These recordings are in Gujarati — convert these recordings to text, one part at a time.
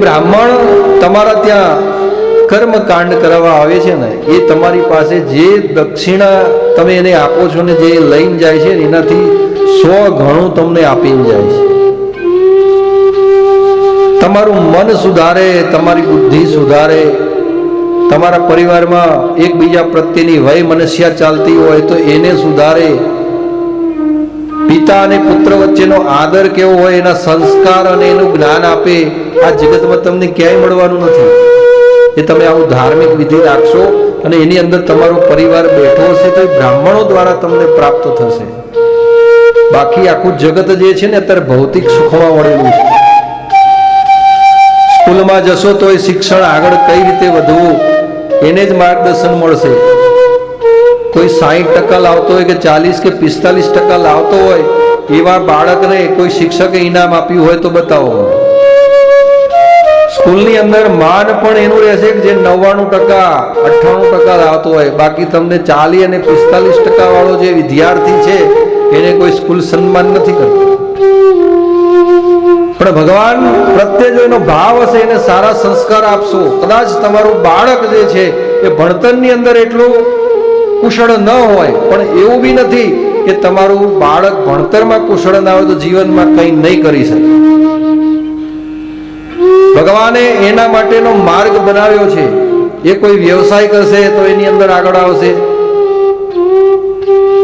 બ્રાહ્મણ તમારા ત્યાં કર્મકાંડ કરવા આવે છે ને, એ તમારી પાસે જે દક્ષિણા તમે એને આપો છો ને, જે લઈને જાય છે એનાથી સો ઘણું તમને આપીને જાય છે. તમારું મન સુધારે, તમારી બુદ્ધિ સુધારે, તમારા પરિવારમાં એકબીજા પ્રત્યેની વય મનસ્યા ચાલતી હોય તો એને સુધારે પિતા અને પુત્ર વચ્ચેનો આદર કેવો હોય એના સંસ્કાર અને એનું જ્ઞાન આપે, આ જગતમાં તમને ક્યાંય મળવાનું નથી. એ તમે આવું ધાર્મિક વિધિ રાખશો અને એની અંદર તમારો પરિવાર બેઠો હશે તો બ્રાહ્મણો દ્વારા તમને પ્રાપ્ત થશે. બાકી આખું જગત જે છે ને અત્યારે ભૌતિક સુખમાં વળેલું છે. સ્કૂલમાં જશો તો એ શિક્ષણ આગળ કઈ રીતે વધવું, એને જ માર્ગદર્શન મળશે. કોઈ સાહીઠ ટકા લાવતો હોય કે ચાલીસ કે પિસ્તાલીસ ટકા લાવતો હોય, એવા બાળકને કોઈ શિક્ષકે ઇનામ આપ્યું હોય તો બતાવો સ્કૂલની અંદર માન પણ એનું રહેશે કે જે નવ્વાણું ટકા, અઠ્ઠાણું ટકા લાવતો હોય. બાકી તમને ચાલી અને પિસ્તાલીસ ટકા વાળો જે વિદ્યાર્થી છે, એને કોઈ સ્કૂલ સન્માન નથી કરતું. પણ ભગવાન પ્રત્યે જો એનો ભાવ હશે, એને સારા સંસ્કાર આપશો, કદાચ તમારું બાળક જે છે, એ ભણતરની અંદર એટલું કુશળ ન હોય, પણ એવું બી નથી કે તમારું બાળક ભણતરમાં કુશળ ના હોય તો જીવનમાં કંઈ નહીં કરી શકે. ભગવાને એના માટેનો માર્ગ બનાવ્યો છે. એ કોઈ વ્યવસાય કરશે તો એની અંદર આગળ આવશે.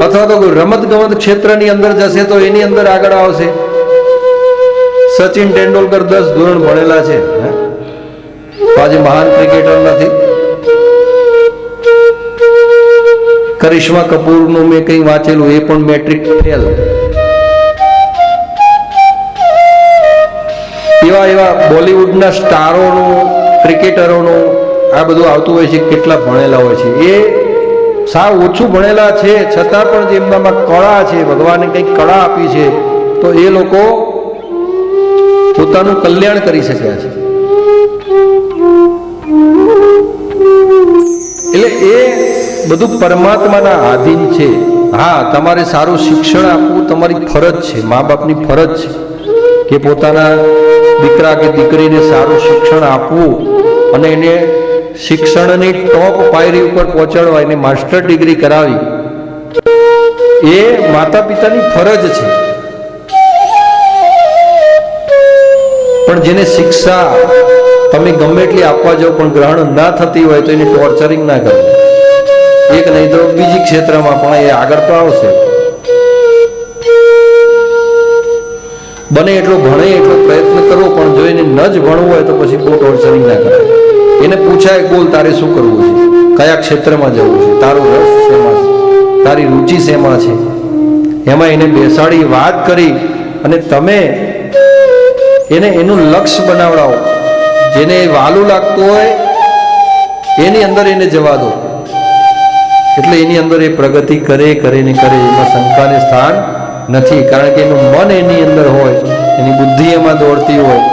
અથવા તો કોઈ રમત ગમત ક્ષેત્રની અંદર જશે તો એની અંદર આગળ આવશે. સચિન તેંડુલકર દસ ધોરણ ભણેલા છે આજે મહાન ક્રિકેટર નથી. કરિશ્મા કપૂરનું મેં કંઈ વાંચેલું, એ પણ મેટ્રિક ફેલ. એવા એવા બોલિવૂડના સ્ટારોનું, ક્રિકેટરોનું આ બધું આવતું હોય છે, કેટલા ભણેલા હોય છે. એ સાવ ઓછું ભણેલા છે, છતાં પણ જે એમનામાં કળા છે, ભગવાને કંઈક કળા આપી છે, તો એ લોકો પોતાનું કલ્યાણ કરી શક્યા છે. એટલે એ બધું પરમાત્માના આધીન છે. હા, તમારે સારું શિક્ષણ આપવું તમારી ફરજ છે મા બાપની ફરજ છે કે પોતાના દીકરા કે દીકરીને સારું શિક્ષણ આપવું અને એને શિક્ષણની ટોપ પાયરી ઉપર પહોંચાડવા, એને માસ્ટર ડિગ્રી કરાવી. એ માતા પિતાની ફરજ છે. પણ જેને શિક્ષા તમે ગમે એટલી આપવા જાઓ, પણ ગ્રહણ ના થતી હોય તો એને ટોર્ચરિંગ ના કરો. એક નહીં તો બીજી ક્ષેત્રમાં પણ એ આગળ તો આવશે. બને એટલો ભણે એટલો પ્રયત્ન કરવો, પણ જો એને ન જ ભણવું હોય તો પછી બહુ ટોર્ચરિંગ ના કરે એને પૂછાય બોલ, તારે શું કરવું છે? કયા ક્ષેત્રમાં જવું છે? તારો રસ શેમાં છે? તારી રુચિ શેમાં છે? એમાં એને બેસાડી વાત કરી અને તમે એને એનું લક્ષ્ય બનાવડાવો. જેને વાલું લાગતું હોય, એની અંદર એને જવા દો. એટલે એની અંદર એ પ્રગતિ કરે કરે ને કરે એમાં શંકાને સ્થાન નથી. કારણ કે એનું મન એની અંદર હોય, એની બુદ્ધિ એમાં દોડતી હોય.